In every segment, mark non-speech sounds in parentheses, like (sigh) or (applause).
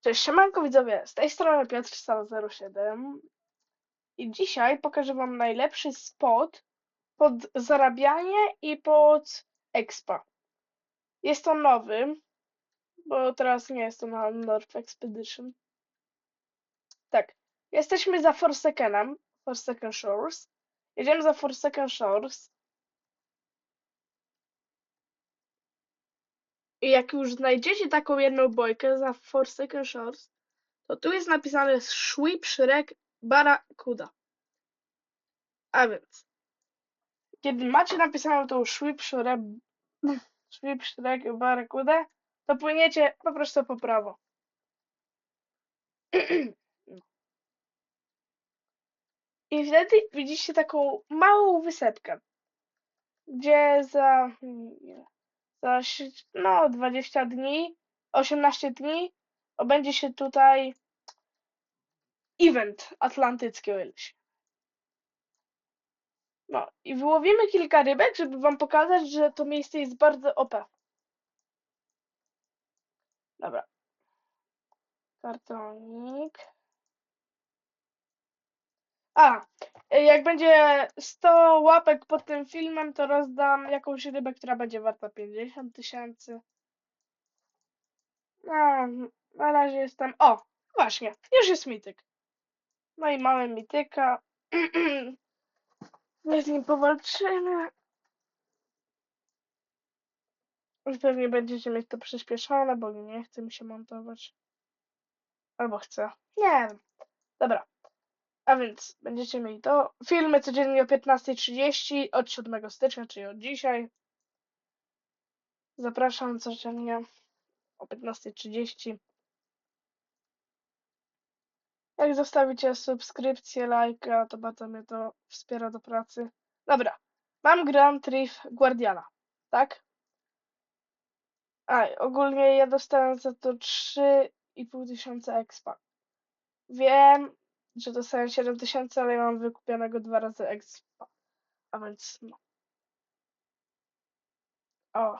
Cześć, siemanko widzowie, z tej strony Piotr Stal 07 i dzisiaj pokażę wam najlepszy spot pod zarabianie i pod expa. Jest to nowy, bo teraz nie jest to na North Expedition. Tak, jesteśmy za Forsakenem, Forsaken Shores. Jedziemy za Forsaken Shores. Jak już znajdziecie taką jedną bojkę za Forsaken Shores, to tu jest napisane Sweep Shrek Barracuda. A więc, kiedy macie napisaną tą Sweep Shrek, (laughs) Sweep Shrek to płyniecie po prostu po prawo. (clears throat) I wtedy widzicie taką małą wysepkę, gdzie za, nie, za si- no, 20 dni, 18 dni odbędzie się tutaj event atlantycki, o. No i wyłowimy kilka rybek, żeby wam pokazać, że to miejsce jest bardzo OP. Dobra. Kartonik. A, jak będzie 100 łapek pod tym filmem, to rozdam jakąś rybę, która będzie warta 50 tysięcy. No, na razie jestem. O, właśnie, już jest mityk. No i mamy mityka. (clears throat) My z nim powalczymy. Już pewnie będziecie mieć to przyspieszone, bo nie chce mi się montować. Albo chcę. Nie wiem. Dobra. A więc będziecie mieli to. Filmy codziennie o 15.30 od 7 stycznia, czyli od dzisiaj. Zapraszam codziennie o 15.30. Jak zostawicie subskrypcję, lajka, to bardzo mnie to wspiera do pracy. Dobra. Mam Grand Thrift Guardiana, tak? A, ogólnie ja dostałem za to 3,5 tysiąca expa. Wiem, że dostałem 7 tysięcy, ale ja mam wykupionego dwa razy expa. A więc no. O.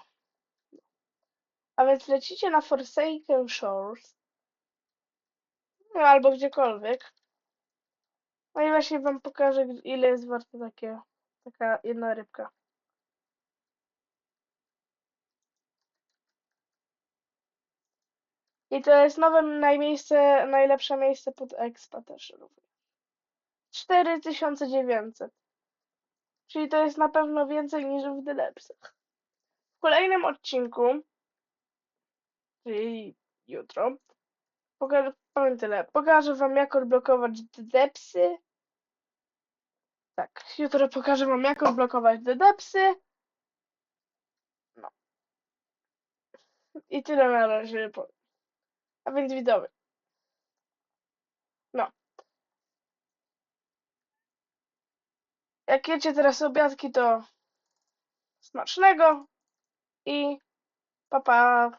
A więc lecicie na Forsaken Shores. No, albo gdziekolwiek. No i właśnie wam pokażę, ile jest warta takie, taka jedna rybka. I to jest nowe najmiejsce, najlepsze miejsce pod expa też również. 4900. Czyli to jest na pewno więcej niż w Delepsach. W kolejnym odcinku, czyli jutro, pokażę, powiem tyle. Pokażę wam jak odblokować Dedepsy. Tak, jutro pokażę wam jak odblokować Dedepsy. No. I tyle na razie. A więc widzowie. No. Jak jecie teraz obiadki, to smacznego i pa pa.